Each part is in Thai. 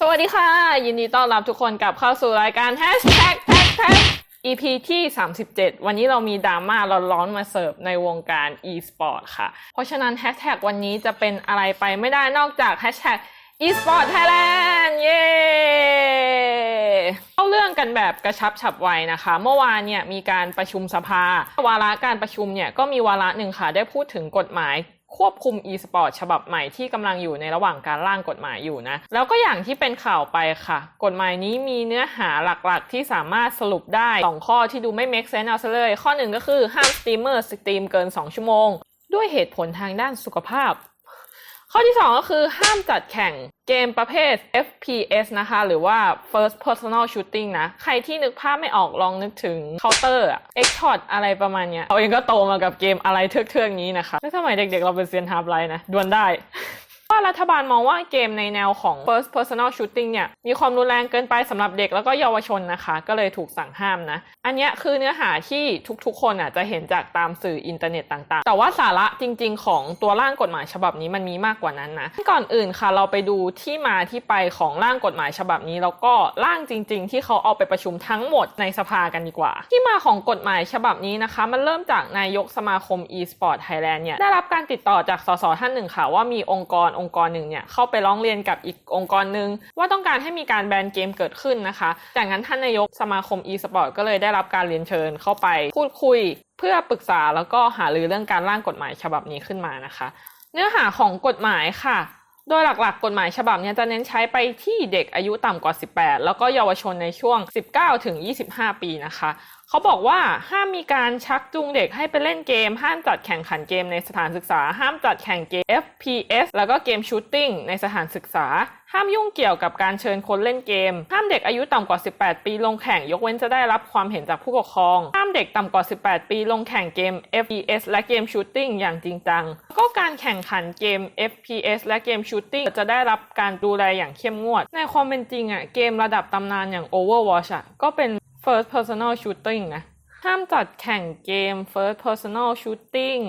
สวัสดีค่ะ ยินดีต้อนรับทุกคนกลับเข้าสู่รายการ Hashtag Tag Tag EP ที่ 37 วันนี้เรามีดราม่าร้อนๆมาเสิร์ฟในวงการ e-sport ค่ะ เพราะฉะนั้น Hashtag วันนี้จะเป็นอะไรไปไม่ได้นอกจาก Hashtag e-sport Thailand เย้เข้าเรื่องกันแบบกระชับฉับไวนะคะ เมื่อวานเนี่ยมีการประชุมสภา วาระการประชุมเนี่ยก็มีวาระหนึ่งค่ะ ได้พูดถึงกฎหมาย ควบคุม e-sport ฉบับใหม่ที่กำลังอยู่ในระหว่างการร่างกฎหมายอยู่นะ แล้วก็อย่างที่เป็นข่าวไปค่ะ กฎหมายนี้มีเนื้อหาหลักๆ ที่สามารถสรุปได้ 2 ข้อที่ดูไม่ make sense เอาซะเลย ข้อหนึ่งก็คือห้ามสตรีมเมอร์สตรีมเกิน 2 ชั่วโมง ด้วยเหตุผลทางด้านสุขภาพ ข้อที่ 2 ก็คือห้ามจัดแข่งเกมประเภท FPS นะคะ หรือว่า First Personal Shooting นะ ใครที่นึกภาพไม่ออกลองนึกถึง Counter อะ X-Shot อะไรประมาณเนี้ยเราเองก็โตมากับเกมอะไรเทือกๆนี้นะคะแล้วสมัยเด็กๆเราเป็นเซียนฮาร์ปไลน์นะดวลได้ ว่ารัฐบาลมองว่าเกมในแนวของ first personal shooting เนี่ย มีความรุนแรงเกินไปสำหรับเด็กแล้วก็เยาวชนนะคะ ก็เลยถูกสั่งห้ามนะ อันเนี้ยคือเนื้อหาที่ทุกๆ คนอะจะเห็นจากตามสื่ออินเทอร์เน็ตต่างๆ แต่ว่าสาระจริงๆ ของตัวร่างกฎหมายฉบับนี้มันมีมากกว่านั้นนะ ก่อนอื่นค่ะเราไปดูที่มาที่ไปของร่างกฎหมายฉบับนี้ แล้วก็ร่างจริง ๆ ที่เขาเอาไปประชุมทั้งหมดในสภากันดีกว่า ที่มาของกฎหมายฉบับนี้นะคะ มันเริ่มจากนายกสมาคม e-sport Thailand เนี่ยได้รับการติดต่อจากสสท่านหนึ่งค่ะว่ามีองค์กรองค์กรหนึ่งเนี่ยเข้าไปร้องเรียนกับอีกองค์กรหนึ่งว่าต้องการให้มีการแบนเกมเกิดขึ้นนะคะ จากนั้นท่านนายกสมาคม e-sport ก็เลยได้รับการเรียนเชิญเข้าไปพูดคุย เพื่อปรึกษาแล้วก็หารือเรื่องการร่างกฎหมายฉบับนี้ขึ้นมานะคะ เนื้อหาของกฎหมายค่ะ โดยหลักๆ กฎหมายฉบับนี้จะเน้นใช้ไปที่เด็กอายุต่ำกว่า 18 แล้วก็เยาวชนในช่วง 19 ถึง 25 ปีนะคะ เขาบอกว่าห้ามมีการชักจูงเด็กให้ไปเล่นเกม ห้ามจัดแข่งขันเกมในสถานศึกษา ห้ามจัดแข่งเกม FPS แล้วก็เกมชูตติ้งในสถานศึกษา ห้ามยุ่งเกี่ยวกับการเชิญคนเล่นเกม ห้ามเด็กอายุต่ำกว่า 18 ปีลงแข่งยกเว้นจะได้รับความเห็นจากผู้ปกครอง ห้ามเด็กต่ำกว่า 18 ปีลงแข่งเกม FPS และเกมชูตติ้งอย่างจริงจัง ก็การแข่งขันเกม FPS และเกมชูตติ้งจะได้รับการดูแลอย่างเข้มงวด ในความเป็นจริงอะเกมระดับตำนานอย่าง Overwatch อะก็เป็น First Personal Shooting นะ ห้ามจัดแข่งเกม First Personal Shooting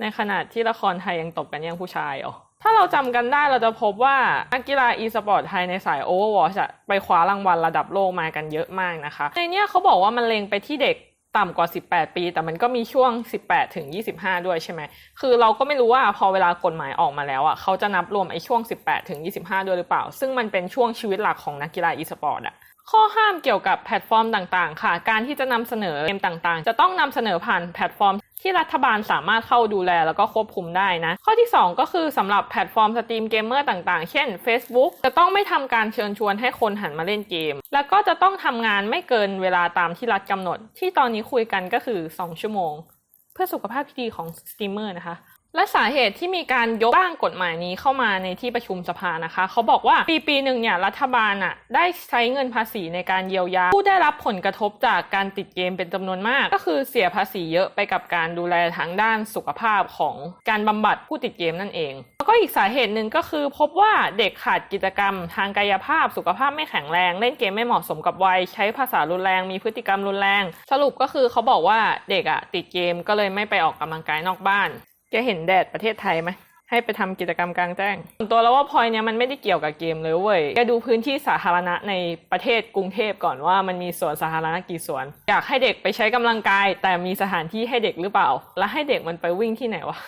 ในขณะที่ละครไทยยังตบกันย่งผู้ชายอ๋อ ถ้าเราจำกันได้เราจะพบว่านักกีฬา e-sport ไทยในสาย Overwatch อะไปคว้ารางวัลระดับโลกมากันเยอะมากนะคะ ในเนี้ยเขาบอกว่ามันเล็งไปที่เด็กต่ำกว่า 18 ปี แต่มันก็มีช่วง 18 ถึง 25 ด้วยใช่ไหม คือเราก็ไม่รู้ว่าพอเวลากฎหมายออกมาแล้วอะเขาจะนับรวมไอ้ช่วง 18 ถึง 25 ด้วยหรือเปล่า ซึ่งมันเป็นช่วงชีวิตหลักของนักกีฬา e-sport อะข้อห้ามเกี่ยวกับแพลตฟอร์มต่างๆ ค่ะ การที่จะนำเสนอเกมต่างๆ จะต้องนำเสนอผ่านแพลตฟอร์ม ที่รัฐบาลสามารถเข้าดูแลแล้วก็ควบคุมได้นะ ข้อที่ 2 ก็คือสำหรับแพลตฟอร์มสตรีมเกมเมอร์ต่างๆ เช่น Facebook จะต้องไม่ทำการเชิญชวนให้คนหันมาเล่นเกม แล้วก็จะต้องทำงานไม่เกินเวลาตามที่รัฐกำหนด ที่ตอนนี้คุยกันก็คือ 2 ชั่วโมง เพื่อสุขภาพที่ดีของสตรีมเมอร์นะคะ และสาเหตุที่มีการยกร่างกฎหมายนี้เข้ามาในที่ประชุมสภานะคะ เขาบอกว่าปีปีหนึ่งเนี่ยรัฐบาลอะได้ใช้เงินภาษีในการเยียวยา ผู้ได้รับผลกระทบจากการติดเกมเป็นจำนวนมาก ก็คือเสียภาษีเยอะไปกับการดูแลทางด้านสุขภาพของการบำบัดผู้ติดเกมนั่นเอง แล้วก็อีกสาเหตุหนึ่งก็คือพบว่าเด็กขาดกิจกรรม ทางกายภาพสุขภาพไม่แข็งแรง เล่นเกมไม่เหมาะสมกับวัย ใช้ภาษารุนแรงมีพฤติกรรมรุนแรง สรุปก็คือเขาบอกว่าเด็กอะติดเกมก็เลยไม่ไปออกกำลังกายนอกบ้าน แกเห็นแดดประเทศไทยไหมให้ไปทำกิจกรรมกลางแจ้งส่วนตัวแล้วว่าพอยเนี้ยมันไม่ได้เกี่ยวกับเกมเลยเว้ยแกดูพื้นที่สาธารณะในประเทศกรุงเทพก่อนว่ามันมีสวนสาธารณะกี่สวน อยากให้เด็กไปใช้กำลังกาย แต่มีสถานที่ให้เด็กหรือเปล่า แล้วให้เด็กมันไปวิ่งที่ไหนวะ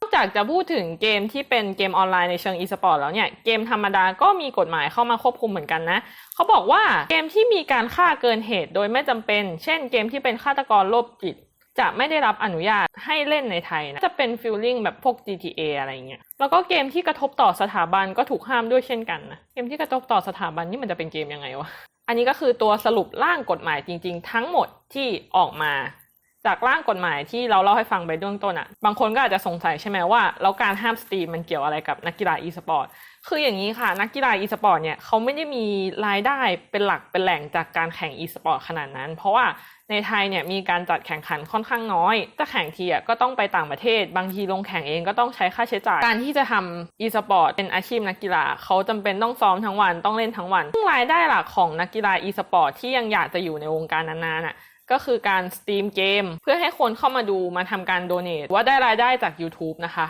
นอกจากจะพูดถึงเกมที่เป็นเกมออนไลน์ในเชิง e-sport แล้วเนี่ยเกมธรรมดาก็มีกฎหมายเข้ามาควบคุมเหมือนกันนะเขาบอกว่าเกมที่มีการฆ่าเกินเหตุโดยไม่จำเป็น เช่น เกมที่เป็นฆาตกรโรคจิต จะไม่ได้รับอนุญาตให้เล่นในไทยนะจะเป็นฟิลลิ่งแบบพวก GTA อะไรเงี้ยแล้วก็เกมที่กระทบต่อสถาบันก็ถูกห้ามด้วยเช่นกันนะเกมที่กระทบต่อสถาบันนี่มันจะเป็นเกมยังไงวะอันนี้ก็คือตัวสรุปร่างกฎหมายจริง ๆ ทั้งหมดที่ออกมาจากร่างกฎหมายที่เราเล่าให้ฟังไปเบื้องต้นอะ่ะ บางคนก็อาจจะสงสัยใช่ไหมว่า แล้วการห้ามสตรีมมันเกี่ยวอะไรกับนักกีฬา e-sport คืออย่างนี้ค่ะนักกีฬา e-sport เนี่ยเขาไม่ได้มีรายได้เป็นหลักเป็นแหล่งจากการแข่ง e-sport ขนาดนั้น เพราะว่าในไทยเนี่ยมีการจัดแข่งขันค่อนข้างน้อยจะแข่งทีอะก็ต้องไปต่างประเทศ บางทีลงแข่งเองก็ต้องใช้ค่าใช้จ่าย การที่จะทำ e-sport เป็นอาชีพนักกีฬาเขาจำเป็นต้องซ้อมทั้งวันต้องเล่นทั้งวันซึ่งรายได้หลักของนักกีฬา e-sport ที่ยังอยากจะอยู่ในวงการนานๆอะก็คือการสตรีมเกม เพื่อให้คนเข้ามาดูมาทำการโดเนทว่าได้รายได้จาก YouTube นะคะ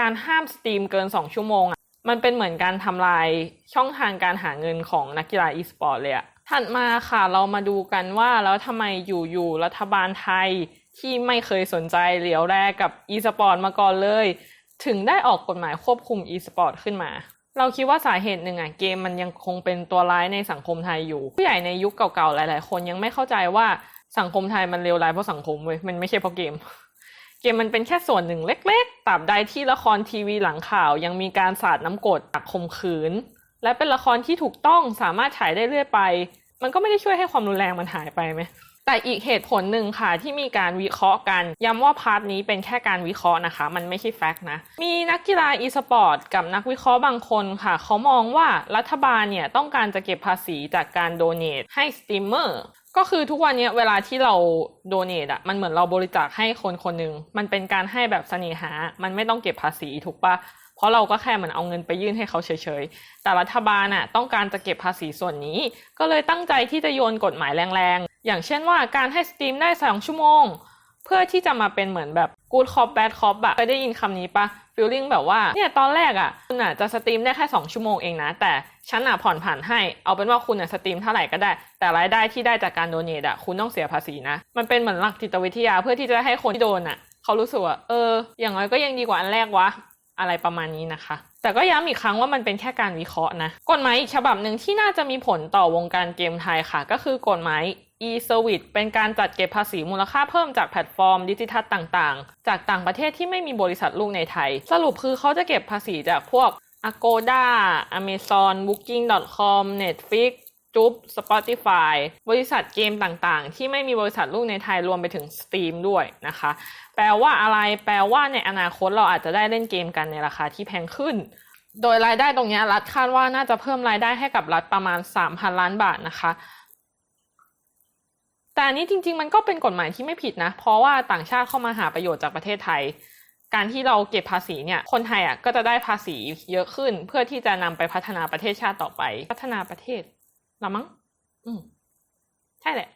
การห้ามสตรีมเกิน 2 ชั่วโมงอะ มันเป็นเหมือนการทำลายช่องทางการหาเงินของนักกีฬาอีสปอร์ตเลยอะถัดมาค่ะเรามาดูกันว่าแล้วทำไมอยู่ๆรัฐบาลไทยที่ไม่เคยสนใจเหลียวแรกับอีสปอร์ตมาก่อนเลย ถึงได้ออกกฎหมายควบคุมอีสปอร์ตขึ้นมา เราคิดว่าสาเหตุหนึ่งอะเกมมันยังคงเป็นตัวร้ายในสังคมไทยอยู่ ผู้ใหญ่ในยุคเก่าๆหลาย ๆ คนยังไม่เข้าใจว่าสังคมไทยมันเลวร้ายเพราะสังคมเว้ยมันไม่ใช่เพราะเกม เกมมันเป็นแค่ส่วนหนึ่งเล็กๆตราบใดที่ละครทีวีหลังข่าวยังมีการสาดน้ำกรดตักขมขืน และเป็นละครที่ถูกต้องสามารถฉายได้เรื่อยไป มันก็ไม่ได้ช่วยให้ความรุนแรงมันหายไปไหมแต่อีกเหตุผลหนึ่งค่ะที่มีการวิเคราะห์กัน ย้ำว่าพาร์ทนี้เป็นแค่การวิเคราะห์นะคะ มันไม่ใช่แฟกต์นะ มีนักกีฬาอีสปอร์ตกับนักวิเคราะห์บางคนค่ะ เขามองว่ารัฐบาลเนี่ยต้องการจะเก็บภาษีจากการโดเนทให้สตรีมเมอร์ ก็คือทุกวันนี้เวลาที่เราโดเนทอะมันเหมือนเราบริจาคให้คนคนหนึ่งมันเป็นการให้แบบเสน่หา มันไม่ต้องเก็บภาษีถูกปะเพราะเราก็แค่เหมือนเอาเงินไปยื่นให้เขาเฉยๆ แต่รัฐบาลน่ะต้องการจะเก็บภาษีส่วนนี้ ก็เลยตั้งใจที่จะโยนกฎหมายแรงๆ อย่างเช่นว่าการให้สตรีมได้สองชั่วโมง เพื่อที่จะมาเป็นเหมือนแบบ good cop bad cop อะเคยได้ยินคำนี้ปะ feeling แบบว่าเนี่ยตอนแรกอะคุณอะจะสตรีมได้แค่ 2 ชั่วโมงเองนะ แต่ฉันอะผ่อนผันให้ เอาเป็นว่าคุณอะสตรีมเท่าไหร่ก็ได้ แต่รายได้ที่ได้จากการโดเนทอะคุณต้องเสียภาษีนะ มันเป็นเหมือนหลักจิตวิทยาเพื่อที่จะให้คนที่โดนอะเขารู้สึกว่าเออ อย่างน้อยก็ยังดีกว่าอันแรกวะอะไรประมาณนี้นะคะ แต่ก็ย้ำอีกครั้งว่ามันเป็นแค่การวิเคราะห์นะ กฎหมายอีกฉบับหนึ่งที่น่าจะมีผลต่อวงการเกมไทยค่ะ ก็คือกฎหมาย e-service เป็นการจัดเก็บภาษีมูลค่าเพิ่มจากแพลตฟอร์มดิจิทัลต่างๆ จากต่างประเทศที่ไม่มีบริษัทลูกในไทย สรุปคือเขาจะเก็บภาษีจากพวก Agoda Amazon Booking.com Netflix จุ๊บ Spotify บริษัทเกมต่างๆ ที่ไม่มีบริษัทลูกในไทยรวมไปถึง Steam ด้วยนะคะ แปลว่าอะไร แปลว่าในอนาคตเราอาจจะได้เล่นเกมกันในราคาที่แพงขึ้น โดยรายได้ตรงนี้รัฐคาดว่าน่าจะเพิ่มรายได้ให้กับรัฐประมาณ 3,000 ล้านบาทนะคะ แต่อันนี้จริง ๆ มันก็เป็นกฎหมายที่ไม่ผิดนะ เพราะว่าต่างชาติเข้ามาหาประโยชน์จากประเทศไทย การที่เราเก็บภาษีเนี่ย คนไทยอะก็จะได้ภาษีเยอะขึ้น เพื่อที่จะนำไปพัฒนาประเทศชาติต่อไป พัฒนาประเทศละมั้ง อืมใช่แหละ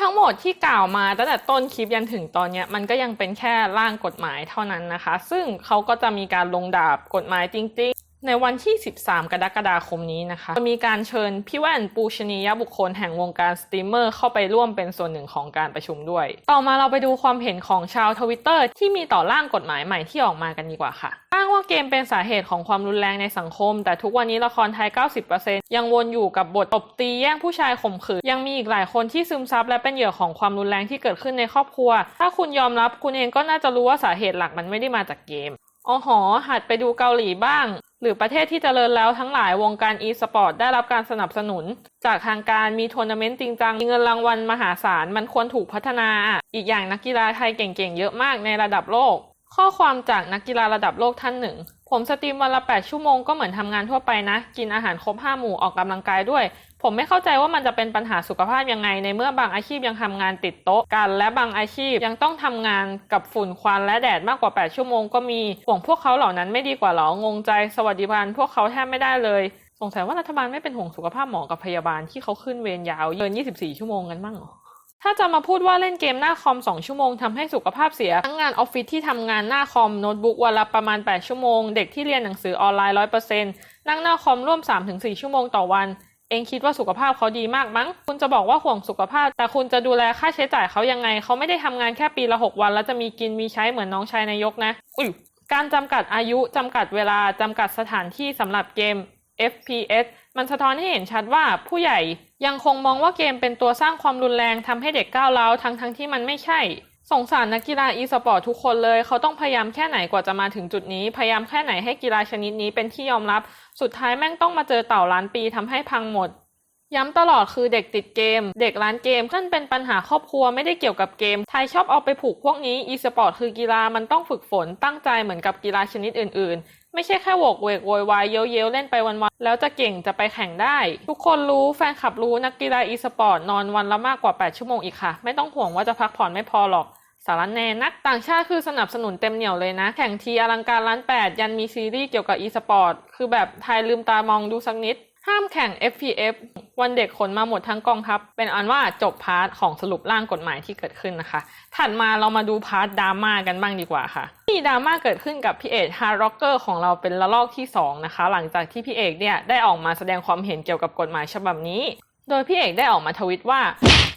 ทั้งหมดที่กล่าวมาตั้งแต่ต้นคลิปยันถึงตอนเนี้ยมันก็ยังเป็นแค่ร่างกฎหมายเท่านั้นนะคะ ซึ่งเขาก็จะมีการลงดาบกฎหมายจริง ในวันที่ 13 กรกฎาคมนี้นะคะ จะมีการเชิญพี่แว่นปูชนียบุคคลแห่งวงการสตรีมเมอร์เข้าไปร่วมเป็นส่วนหนึ่งของการประชุมด้วย ต่อมาเราไปดูความเห็นของชาวทวิตเตอร์ที่มีต่อร่างกฎหมายใหม่ที่ออกมากันดีกว่าค่ะอ้างว่าเกมเป็นสาเหตุของความรุนแรงในสังคม แต่ทุกวันนี้ละครไทย 90%ยังวนอยู่กับบทตบตีแย่งผู้ชายข่มขืน ยังมีอีกหลายคนที่ซึมซับและเป็นเหยื่อของความรุนแรงที่เกิดขึ้นในครอบครัว ถ้าคุณยอมรับคุณเองก็น่าจะรู้ว่าสาเหตุหลักมันไม่ได้มาจากเกมอ๋อหอหัดไปดูเกาหลีบ้าง หรือประเทศที่เจริญแล้วทั้งหลายวงการ e-sport ได้รับการสนับสนุน จากทางการมีทัวร์นาเมนต์จริงจังมีเงินรางวัลมหาศาลมันควรถูกพัฒนา อีกอย่างนักกีฬาไทยเก่งๆ เยอะมากในระดับโลก ข้อความจากนักกีฬาระดับโลกท่านหนึ่ง ผมสตรีมวันละ 8 ชั่วโมงก็เหมือนทำงานทั่วไปนะ กินอาหารครบ 5 หมู่ออกกำลังกายด้วย ผมไม่เข้าใจว่ามันจะเป็นปัญหาสุขภาพยังไง ในเมื่อบางอาชีพยังทำงานติดโต๊ะกัน และบางอาชีพยังต้องทำงานกับฝุ่นควันและแดดมากกว่า 8 ชั่วโมงก็มีห่วงพวกเขาเหล่านั้นไม่ดีกว่าหรองงใจสวัสดิบาลพวกเขาแทบไม่ได้เลยสงสัยว่ารัฐบาลไม่เป็นห่วงสุขภาพหมอกับพยาบาลที่เขาขึ้นเวรยาวเกิน 24 ชั่วโมงกันบ้างหรอถ้าจะมาพูดว่าเล่นเกมหน้าคอม 2 ชั่วโมงทำให้สุขภาพเสีย ทั้งงานออฟฟิศที่ทำงานหน้าคอมโน้ตบุ๊กวันละประมาณ 8 ชั่วโมง เด็กที่เรียนหนังสือออนไลน์ 100%นั่งหน้าคอมร่วม 3-4 ชั่วโมงต่อวัน เองคิดว่าสุขภาพเขาดีมากมั้ง คุณจะบอกว่าห่วงสุขภาพ แต่คุณจะดูแลค่าใช้จ่ายเขายังไง เขาไม่ได้ทำงานแค่ปีละ 6 วัน แล้วจะมีกินมีใช้เหมือนน้องชายนายกนะ อุ้ยการจำกัดอายุจำกัดเวลาจำกัดสถานที่สำหรับเกม FPS มันสะท้อนให้เห็นชัดว่าผู้ใหญ่ยังคงมองว่าเกมเป็นตัวสร้างความรุนแรงทำให้เด็กก้าวร้าวทั้งทั้งที่มันไม่ใช่ สงสารนักกีฬาอีสปอร์ตทุกคนเลย เขาต้องพยายามแค่ไหนกว่าจะมาถึงจุดนี้ พยายามแค่ไหนให้กีฬาชนิดนี้เป็นที่ยอมรับ สุดท้ายแม่งต้องมาเจอเต่าล้านปีทำให้พังหมด ย้ำตลอดคือเด็กติดเกม เด็กร้านเกมนั่นเป็นปัญหาครอบครัวไม่ได้เกี่ยวกับเกม ไทยชอบเอาไปผูกพวกนี้ อีสปอร์ตคือกีฬามันต้องฝึกฝนตั้งใจเหมือนกับกีฬาชนิดอื่น ๆ ไม่ใช่แค่โวกเวกโวยวายเย้ยวๆเล่นไปวันๆ แล้วจะเก่งจะไปแข่งได้ ทุกคนรู้แฟนคลับรู้นักกีฬาอีสปอร์ตนอนวันละมากกว่า 8 ชั่วโมงอีกค่ะ ไม่ต้องห่วงว่าจะพักผ่อนไม่พอหรอก สารแนนักต่างชาติคือสนับสนุนเต็มเหนียวเลยนะ แข่งทีอลังการล้านแปดยันมีซีรีส์เกี่ยวกับอีสปอร์ตคือแบบไทยลืมตามองดูสักนิด ห้ามแข่ง FPF วันเด็กขนมาหมดทั้งกองทัพ เป็นอันว่าจบพาร์ทของสรุปร่างกฎหมายที่เกิดขึ้นนะคะ ถัดมาเรามาดูพาร์ทดราม่ากันบ้างดีกว่าค่ะมีดราม่าเกิดขึ้นกับพี่เอกฮาร์ร็อกเกอร์ของเราเป็นระลอกที่ 2 นะคะ หลังจากที่พี่เอกเนี่ยได้ออกมาแสดงความเห็นเกี่ยวกับกฎหมายฉบับนี้ โดยพี่เอกได้ออกมาทวิตว่า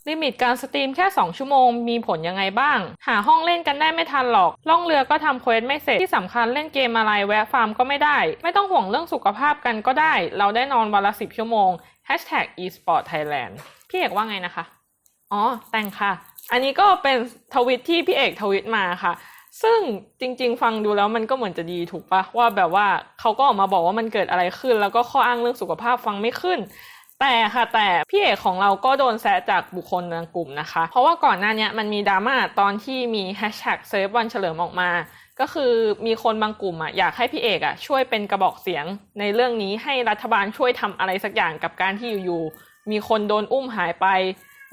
ลิมิตการสตรีมแค่ 2 ชั่วโมงมีผลยังไงบ้าง หาห้องเล่นกันได้ไม่ทันหรอก ล่องเรือก็ทำเควสไม่เสร็จ ที่สำคัญเล่นเกมอะไรแวะฟาร์มก็ไม่ได้ ไม่ต้องห่วงเรื่องสุขภาพกันก็ได้ เราได้นอนวันละ 10 ชั่วโมง Hashtag eSport Thailand พี่เอกว่าไงนะคะ อ๋อ แต่งค่ะ อันนี้ก็เป็นทวิตที่พี่เอกทวิตมาค่ะซึ่งจริงๆ ฟังดูแล้วมันก็เหมือนจะดีถูกปะว่าแบบว่าเขาก็ออกมาบอกว่ามันเกิดอะไรขึ้น แล้วก็ข้ออ้างเรื่องสุขภาพฟังไม่ขึ้น แต่ค่ะแต่พี่เอกของเราก็โดนแซะจากบุคคลบางกลุ่มนะคะ เพราะว่าก่อนหน้านี้มันมีดราม่าตอนที่มีแฮชแท็กเซฟวันเฉลิมออกมา ก็คือมีคนบางกลุ่มอะอยากให้พี่เอกอะช่วยเป็นกระบอกเสียง ในเรื่องนี้ให้รัฐบาลช่วยทำอะไรสักอย่างกับการที่อยู่ๆมีคนโดนอุ้มหายไป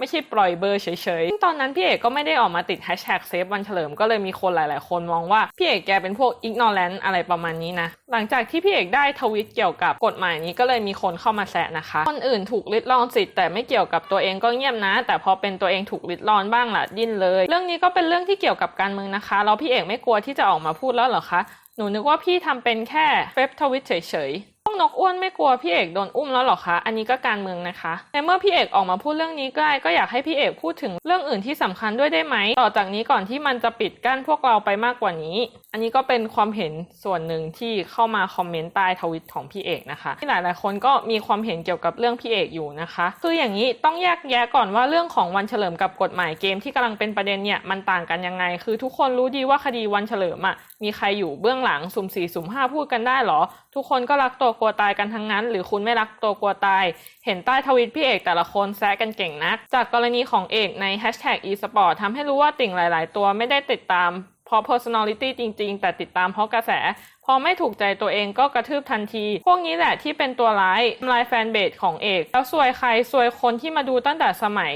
ไม่ใช่ปล่อยเบอร์เฉยๆซึ่งตอนนั้นพี่เอกก็ไม่ได้ออกมาติดแฮชแท็กเซฟวันเฉลิมก็เลยมีคนหลาย ๆ คนมองว่าพี่เอกแกเป็นพวก ignorant อะไรประมาณนี้นะ หลังจากที่พี่เอกได้ทวิตเกี่ยวกับกฎหมายนี้ก็เลยมีคนเข้ามาแซะนะคะ คนอื่นถูกลิดรอนสิทธิ์แต่ไม่เกี่ยวกับตัวเองก็เงียบนะ แต่พอเป็นตัวเองถูกลิดรอนบ้างล่ะดิ้นเลย เรื่องนี้ก็เป็นเรื่องที่เกี่ยวกับการเมืองนะคะแล้วพี่เอกไม่กลัวที่จะออกมาพูดแล้วเหรอคะหนูนึกว่าพี่ทำเป็นแค่เฟซทวิตเฉยๆ พวกนกอ้วนไม่กลัวพี่เอกโดนอุ้มแล้วหรอคะ อันนี้ก็การเมืองนะคะ ในเมื่อพี่เอกออกมาพูดเรื่องนี้ก็ได้ก็อยากให้พี่เอกพูดถึงเรื่องอื่นที่สำคัญด้วยได้ไหม ต่อจากนี้ก่อนที่มันจะปิดกั้นพวกเราไปมากกว่านี้ อันนี้ก็เป็นความเห็นส่วนหนึ่งที่เข้ามาคอมเมนต์ใต้ทวิตของพี่เอกนะคะ ที่หลายๆคนก็มีความเห็นเกี่ยวกับเรื่องพี่เอกอยู่นะคะ คืออย่างนี้ต้องแยกแยะก่อนว่าเรื่องของวันเฉลิมกับกฎหมายเกมที่กำลังเป็นประเด็นเนี่ยมันต่างกันยังไง คือทุกคนรู้ดีว่าคดีวันเฉลิมอะมีใครอยู่เบื้องหลังสุ่มสี่สุ่มห้าพูดกันได้หรอ ทุกคนก็รักตัวกลัวตายกันทั้งนั้น หรือคุณไม่รักตัวกลัวตาย เห็นใต้ทวิตพี่เอกแต่ละคนแซะกันเก่งนัก จากกรณีของเอกใน hashtag eSport ทำให้รู้ว่าติ่งหลาย ๆ ตัวไม่ได้ติดตามเพราะ personality จริง ๆ แต่ติดตามเพราะกระแสพอไม่ถูกใจตัวเองก็กระทืบทันที พวกนี้แหละที่เป็นตัวร้ายทำลายแฟนเบสของเอก แล้วซวยใครซวยคนที่มาดูตั้งแต่สมัย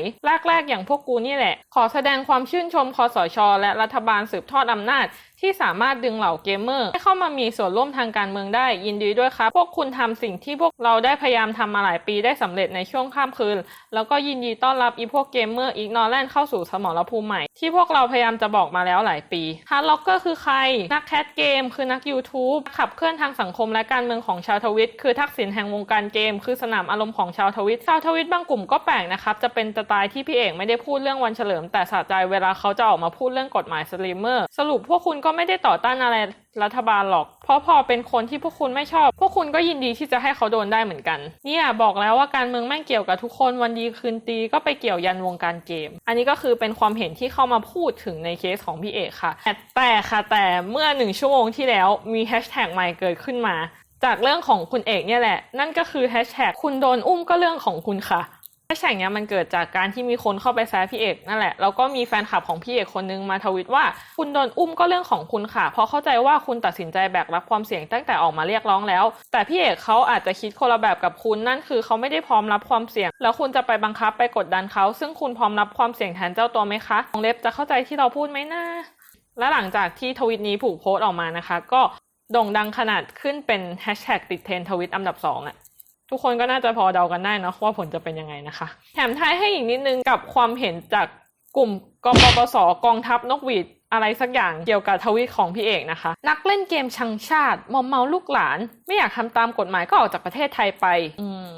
แรกๆ อย่างพวกกูนี่แหละ ขอแสดงความชื่นชมคอสช และรัฐบาลสืบทอดอำนาจที่สามารถดึงเหล่าเกมเมอร์ ให้เข้ามามีส่วนร่วมทางการเมืองได้ยินดีด้วยครับ พวกคุณทำสิ่งที่พวกเราได้พยายามทำมาหลายปีได้สำเร็จในช่วงข้ามคืน แล้วก็ยินดีต้อนรับอีพวกเกมเมอร์อีกนอร์แลนด์เข้าสู่สมรภูมิใหม่ ที่พวกเราพยายามจะบอกมาแล้วหลายปีฮาร์ดล็อกเกอร์คือใคร นักแคสเกมคือนัก YouTube ขับเคลื่อนทางสังคมและการเมืองของชาวทวิต คือทักษิณแห่งวงการเกม คือสนามอารมณ์ของชาวทวิต ชาวทวิตบางกลุ่มก็แปลกนะครับ จะเป็นสไตล์ที่พี่เอกไม่ได้พูดเรื่องวันเฉลิม แต่สะใจเวลาเขาจะออกมาพูดเรื่องกฎหมายสตรีมเมอร์ สรุปพวกคุณก็ไม่ได้ต่อต้านอะไร รัฐบาลหรอก เพราะพอเป็นคนที่พวกคุณไม่ชอบ พวกคุณก็ยินดีที่จะให้เขาโดนได้เหมือนกัน เนี่ยบอกแล้วว่าการเมืองแม่งเกี่ยวกับทุกคนวันดีคืนดีก็ไปเกี่ยวยันวงการเกม อันนี้ก็คือเป็นความเห็นที่เข้ามาพูดถึงในเคสของพี่เอกค่ะ แต่แต่ค่ะแต่เมื่อหนึ่งชั่วโมงที่แล้วมีแฮชแท็กใหม่เกิดขึ้นมา จากเรื่องของคุณเอกเนี่ยแหละ นั่นก็คือแฮชแท็กคุณโดนอุ้มก็เรื่องของคุณค่ะ แฮชแท็กเนี้ยมันเกิดจากการที่มีคนเข้าไปแซะพี่เอกนั่นแหละแล้วก็มีแฟนคลับของพี่เอกคนนึงมาทวิตว่า คุณโดนอุ้มก็เรื่องของคุณค่ะ เพราะเข้าใจว่าคุณตัดสินใจแบกรับความเสี่ยงตั้งแต่ออกมาเรียกร้องแล้ว แต่พี่เอกเขาอาจจะคิดคนละแบบกับคุณนั่นคือเขาไม่ได้พร้อมรับความเสี่ยง แล้วคุณจะไปบังคับไปกดดันเขาซึ่งคุณพร้อมรับความเสี่ยงแทนเจ้าตัวไหมคะของเล็บจะเข้าใจที่เราพูดไหมนะและหลังจากที่ทวิตนี้ถูกโพสต์ออกมานะคะ ก็โด่งดังขนาดขึ้นเป็นแฮชแท็กติดเทรนทวิตอันดับสองอะ ทุกคนก็น่าจะพอเดากันได้เนะว่าผลจะเป็นยังไงนะคะ แถมท้ายให้อีกนิดนึงกับความเห็นจากกลุ่มกปปสกองทัพนกหวีดอะไรสักอย่างเกี่ยวกับทวิตของพี่เอกนะคะ นักเล่นเกมชังชาติ มอมเมาลูกหลาน ไม่อยากทำตามกฎหมายก็ออกจากประเทศไทยไป อืม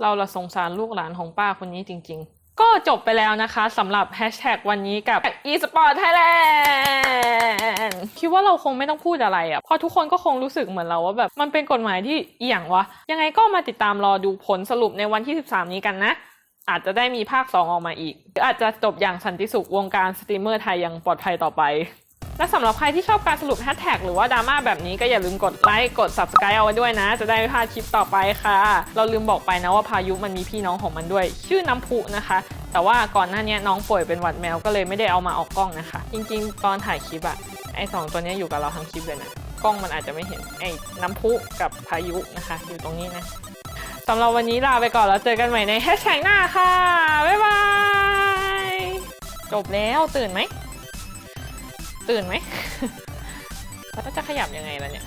เราละสงสารลูกหลานของป้าคนนี้จริง ๆ ก็จบไปแล้วนะคะสำหรับแฮชแท็กวันนี้กับ eSport Thailand คิดว่าเราคงไม่ต้องพูดอะไรอะ่ะเพราะทุกคนก็คงรู้สึกเหมือนเราว่าแบบมันเป็นกฎหมายที่เอี่ยงวะ ยังไงก็มาติดตามรอดูผลสรุปในวันที่ 13 นี้กันนะ อาจจะได้มีภาค 2 ออกมาอีก หรืออาจจะจบอย่างสันติสุขวงการสตรีมเมอร์ไทยยังปลอดภัยต่อไป และสำหรับใครที่ชอบการสรุปแฮชแท็กหรือว่าดราม่าแบบนี้ก็อย่าลืมกดไลค์กด subscribe เอาไว้ด้วยนะ จะได้ไม่พลาดคลิปต่อไปค่ะ เราลืมบอกไปนะว่าพายุมันมีพี่น้องของมันด้วย ชื่อน้ำพุนะคะ แต่ว่าก่อนหน้านี้น้องป่วยเป็นหวัดแมวก็เลยไม่ได้เอามาออกกล้องนะคะ จริงๆ ตอนถ่ายคลิปอะไอสองตัวนี้อยู่กับเราทั้งคลิปเลยนะกล้องมันอาจจะไม่เห็นไอ้น้ำพุกับพายุนะคะ อยู่ตรงนี้นะสำหรับวันนี้ลาไปก่อนแล้วเจอกันใหม่ในแฮชแท็กหน้าค่ะบ๊ายบายจบแล้วตื่นไหม ตื่นไหม แล้วจะขยับยังไงล่ะเนี่ย